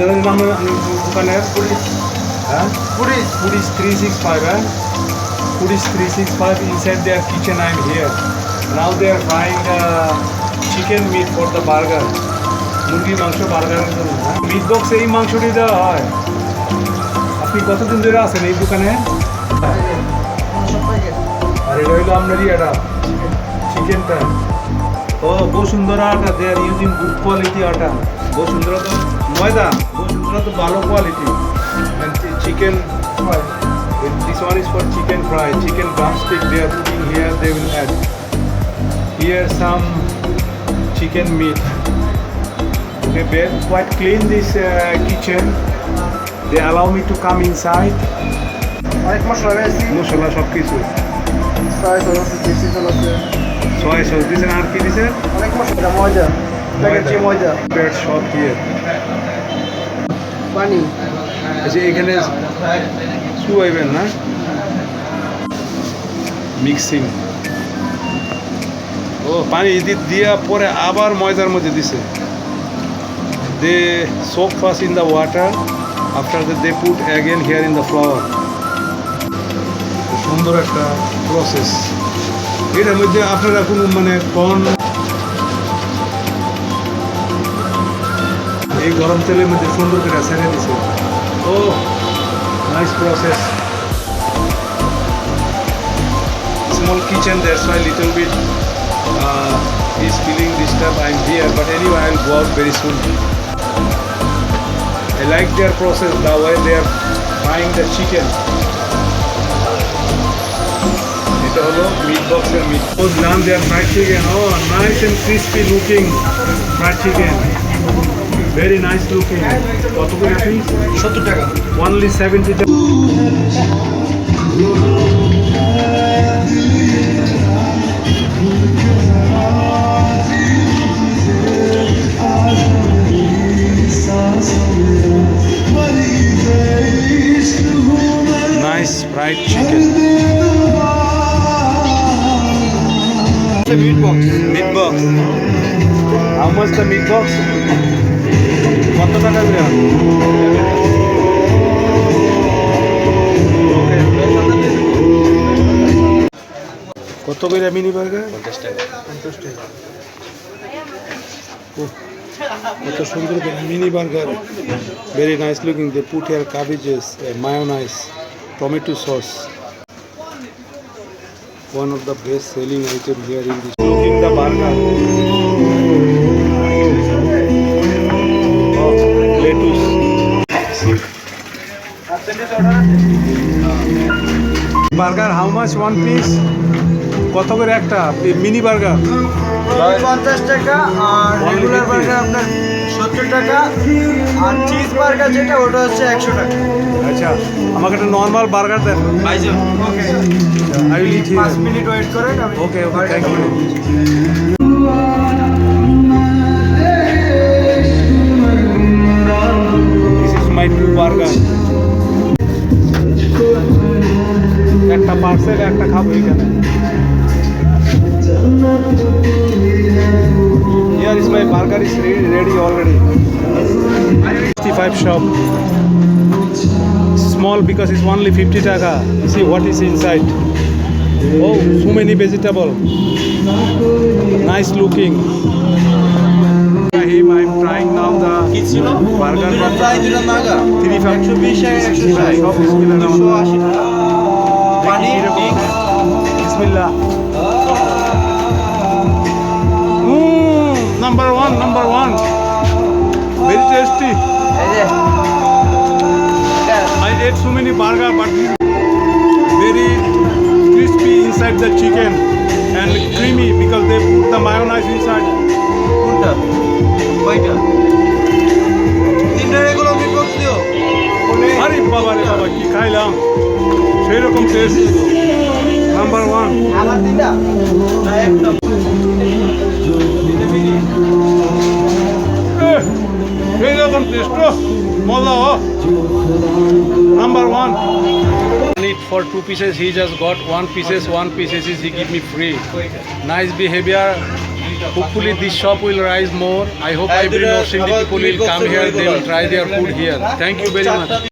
ধরনের নাম দোকানের হ্যাঁ? পুরিস Foodies 365, eh? Foodies 365 inside their kitchen I'm here. Now they are frying uh, chicken meat for the burger. মুরগি মাংস বার্গারের জন্য মিট বক্সে এই মাংসটি দেওয়া হয়। আপনি কতদিন ধরে আছেন এই দোকানে? আর এটা হইল আপনারই এটা চিকেনটা ও Bashundhara atta they are using good quality atta. Bashundhara তো ময়দা বসুন্ধরা তো ভালো quality chicken this one is for chicken fry chicken drumstick they are putting here they will add here some chicken meat okay they quite clean this uh, kitchen they allow me to come inside অনেক মশলা রয়েছে মশলা সব কিছু soya sauce আছে দেশি sauce আছে সয় sauce দিয়েছেন আর কি দিয়েছেন অনেক মশলা ময়দা প্যাকেট যে ময়দা পেট সব দিয়ে পানি। আচ্ছা এখানে শুয়াইবেন না? মিক্সিং ও। পানি দিয়া পরে আবার ময়দার মধ্যে দিছে। They soap first in the water after the they put again here in the flour সুন্দর একটা প্রসেস এটার মধ্যে আপনারা কোনো মানে কর্ন এই গরম তেলের মধ্যে সুন্দর করে ছেড়ে দিছে ও nice process small kitchen that's why little bit uh, is feeling disturbed I'm here but anyway I'll go out very soon I like their process the way they are frying the chicken এটা হলো meet বক্সের meat ওর নাম there fried chicken O nice and crispy looking fried chicken very nice looking কত করে piece সত্তর টাকা only seventy Nice fried chicken. Meat box Meat box. How much the meat box? কত টাকা দেওয়া কত করে মিনি বার্গার পঞ্চাশ টাকা। কত সুন্দর mini burger very nice looking they put here cabbages mayonnaise tomato sauce one of the best selling item here in this looking the burger. Burger how much one piece কত করে একটা? Mini burger? পঞ্চাশ টাকা আর regular burger আপনার সত্তর টাকা আর cheese burger যেটা ওটা হচ্ছে একশো টাকা। আচ্ছা আমাকে একটা নর্মাল বার্গার দেন। ওকে আই উইল ইট পাঁচ মিনিট ওয়েট করেন okay okay thank you this is my parcel একটা খাব এখানে Here is my burger is ready, ready already. 65 shop. Small because it's only 50 taka. You see what is inside. Oh, so many vegetable. Nice looking. Him, I'm trying now the Burger দুটো from- fry Bismillah. Mm, number one, number one. Very tasty. I ate so many burger, but very crispy inside the chicken and creamy because they put the mayonnaise inside. কোনটা কয়টা তিনটা regular meatbox দিও আরে বাবা রে বাবা কি খাইলাম সেই রকম টেস্ট নাম্বার ওয়ান আমার তিনটা না একটা তিনটা মিনি সেই রকম টেস্ট মজা number one Need for two pieces. He just got one pieces. One pieces is he give me free. Nice behavior. Hopefully this shop will rise more. I hope হ্যাঁ, every North Sindhi people will come here. They will try their food here. Thank you very much.